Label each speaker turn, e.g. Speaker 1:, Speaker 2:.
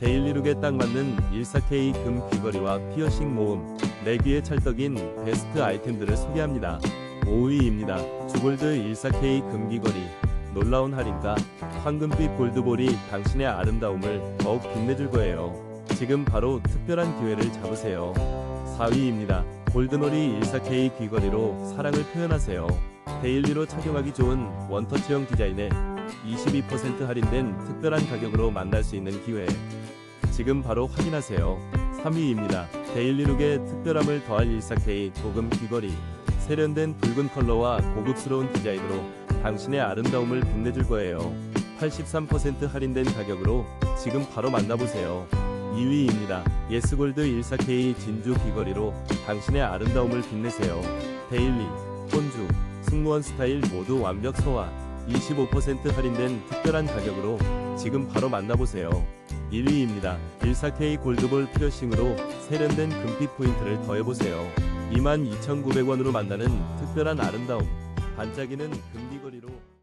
Speaker 1: 데일리룩에 딱 맞는 14K 금 귀걸이와 피어싱 모음, 내 귀에 찰떡인 베스트 아이템들을 소개합니다. 5위입니다. 주골드 14K 금 귀걸이. 놀라운 할인가? 황금빛 골드볼이 당신의 아름다움을 더욱 빛내줄 거예요. 지금 바로 특별한 기회를 잡으세요. 4위입니다. 골드놀이 14K 귀걸이로 사랑을 표현하세요. 데일리로 착용하기 좋은 원터치형 디자인에 22% 할인된 특별한 가격으로 만날 수 있는 기회. 지금 바로 확인하세요. 3위입니다. 데일리룩의 특별함을 더할 14K 도금 귀걸이. 세련된 붉은 컬러와 고급스러운 디자인으로 당신의 아름다움을 빛내줄 거예요. 83% 할인된 가격으로 지금 바로 만나보세요. 2위입니다. 예스골드 14K 진주 귀걸이로 당신의 아름다움을 빛내세요. 데일리, 혼주, 승무원 스타일 모두 완벽 소화. 25% 할인된 특별한 가격으로 지금 바로 만나보세요. 1위입니다. 14K 골드볼 피어싱으로 세련된 금빛 포인트를 더해보세요. 22,900원으로 만나는 특별한 아름다움. 반짝이는 금귀걸이로